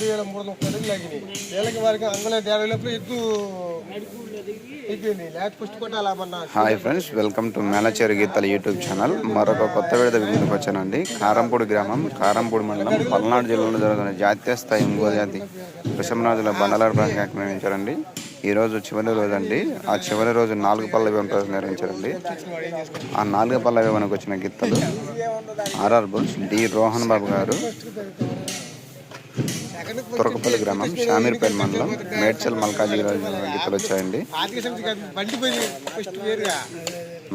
రెండు వేల మూడు వందల ముప్పై అడుగులు లాగినాయి వారికి అంగుళ యాభై లోపల ఎద్దు hi friends welcome to Menacheru గీతల యూట్యూబ్ ఛానల్ మరొక కొత్త విడత ముందుకు వచ్చానండి. కారంపూడి గ్రామం కారంపూడి మండలం పల్నాడు జిల్లాలో జరుగుతున్న జాతీయ స్థాయి ఒంగోలు జాతి వృషభరాజుల బండలాడ ప్రాంతం నిర్వహించారండి ఈరోజు చివరి రోజు అండి. ఆ చివరి రోజు నాలుగు పళ్ళ వివరణ నిర్వహించారండి ఆ నాలుగు పళ్ళ మనకు వచ్చిన గిత్తలు RR bulls D Rohan Babu garu Turakapalli గ్రామం షామీర్పేట మండలం మేడ్చల్ మల్కాజీ గిత్తలు వచ్చాయండి ఆర్థిక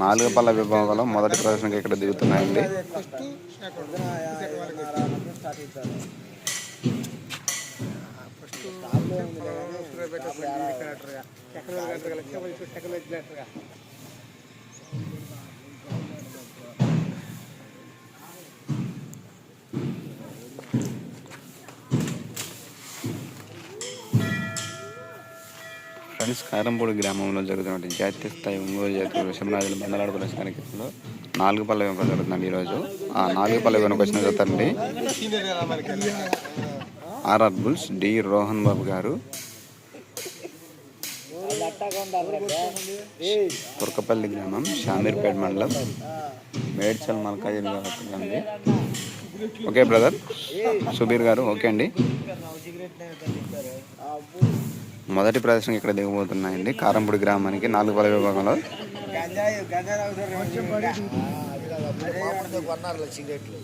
నాలుగు పళ్ళ విభాగంలో మొదటి ప్రదర్శనకి ఇక్కడ దిగుతున్నాయండి. టెక్నాలజీ ఫ్రెండ్స్ కారంపూడి గ్రామంలో జరుగుతున్న జాతీయ స్థాయి ఒంగోలు జాతి వృషభరాజుల బండలాడు ప్రదర్శనానికి నాలుగు పల్లె వెనుక జరుగుతుందండి ఈరోజు. ఆ నాలుగు పల్లె వెనుక వచ్చిన జతండి RR bulls D Rohan Babu garu. Kurakapalli గ్రామం షామీర్పేట మండలం మేడ్చల్ మల్కాజీ అండి ఓకే బ్రదర్. సుబీర్ గారు ఓకే అండి. మొదటి ప్రదర్శనకి ఇక్కడ దిగబోతున్నాయండి. కారంపూడి గ్రామానికి నాలుగు పల విభాగంలో. సిగరెట్లు